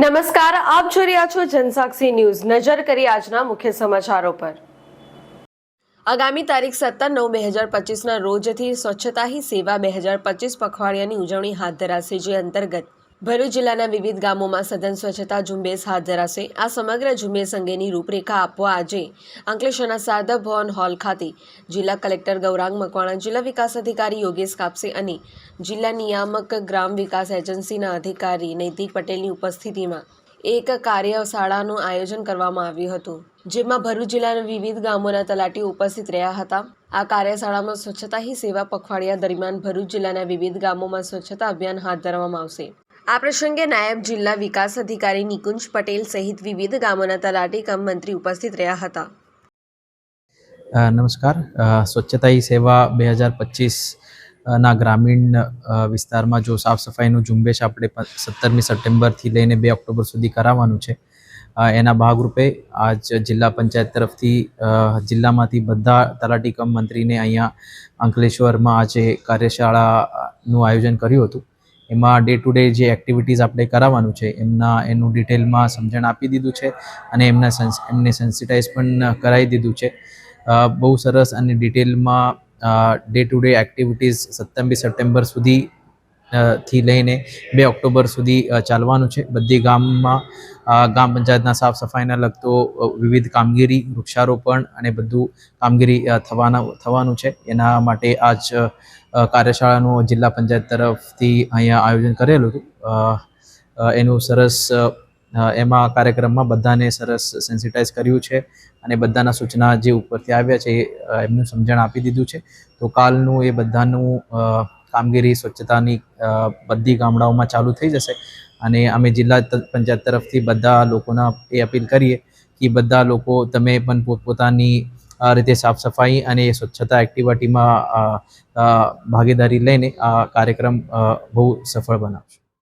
નમસ્કાર, આપ જોઈ રહ્યા છો જનસાક્ષી ન્યૂઝ. નજર કરી આજના મુખ્ય સમાચારો પર. આગામી તારીખ સત્તર નવ બે હજાર પચીસના રોજથી સ્વચ્છતા હી સેવા બે હજાર પચીસ પખવાડિયાની ઉજવણી હાથ ધરાશે, જે અંતર્ગત ભરૂચ જિલ્લાના વિવિધ ગામોમાં સઘન સ્વચ્છતા ઝુંબેશ હાથ ધરાશે. આ સમગ્ર ઝુંબેશ અંગેની રૂપરેખા આપવા આજે અંકલેશ્વરના સારદા ભવન હોલ ખાતે. જિલ્લા કલેક્ટર ગૌરાંગ મકવાણા, જિલ્લા વિકાસ અધિકારી યોગેશ કાપસે અને જિલ્લા નિયામક ગ્રામ વિકાસ એજન્સીના અધિકારી નૈતિક પટેલની ઉપસ્થિતિમાં એક કાર્યશાળાનું આયોજન કરવામાં આવ્યું હતું, જેમાં ભરૂચ જિલ્લાના વિવિધ ગામોના તલાટીઓ ઉપસ્થિત રહ્યા હતા. આ કાર્યશાળામાં સ્વચ્છતા હી સેવા પખવાડિયા દરમિયાન ભરૂચ જિલ્લાના વિવિધ ગામોમાં સ્વચ્છતા અભિયાન હાથ ધરવામાં આવશે. આ પ્રસંગે નાયબ જિલ્લા વિકાસ અધિકારી નિકુંજ પટેલ સહિત વિવિધ ગામોના તલાટી કમ મંત્રી ઉપસ્થિત રહ્યા હતા. નમસ્કાર. સ્વચ્છતા સેવા બે હજાર પચીસ ના ગ્રામીણ વિસ્તારમાં જો સાફ સફાઈનું ઝુંબેશ આપણે સત્તરમી સપ્ટેમ્બરથી લઈને બે ઓક્ટોબર સુધી કરાવવાનું છે એના ભાગરૂપે આજ જિલ્લા પંચાયત તરફથી જિલ્લામાંથી બધા તલાટી કમ મંત્રીને અહીંયા અંકલેશ્વરમાં આજે કાર્યશાળાનું આયોજન કર્યું હતું. એમાં ડે ટુ ડે જે એક્ટિવિટીઝ આપણે કરાવવાનું છે, એમના, એનું ડિટેલમાં સમજણ આપી દીધું છે અને એમના એમને સેન્સિટાઈઝ પણ કરાવી દીધું છે. બહુ સરસ અને ડિટેલમાં ડે ટુ ડે એક્ટિવિટીઝ સત્તરમી સપ્ટેમ્બર સુધી થી લઈને બે ઓક્ટોબર સુધી ચાલવાનું છે. બધી ગામમાં ગામ પંચાયતના સાફ સફાઈના લગતો વિવિધ કામગીરી, વૃક્ષારોપણ અને બધું કામગીરી થવાના, થવાનું છે. એના માટે આજ કાર્યશાળાનું જિલ્લા પંચાયત તરફથી અહીંયા આયોજન કરેલું હતું. એનું સરસ એમાં કાર્યક્રમમાં બધાને સરસ સેન્સિટાઈઝ કર્યું છે અને બધાના સૂચના જે ઉપરથી આવ્યા છે એમનું સમજણ આપી દીધું છે. તો કાલનું એ બધાનું કામગીરી, સ્વચ્છતાની બધી ગામડાઓમાં ચાલુ થઈ જશે. અને અમે જિલ્લા પંચાયત તરફથી બધા લોકોના એ અપીલ કરીએ કે બધા લોકો, તમે પણ પોતપોતાની રીતે સાફ સફાઈ અને સ્વચ્છતા એક્ટિવિટીમાં ભાગીદારી લઈને આ કાર્યક્રમ બહુ સફળ બનાવશો.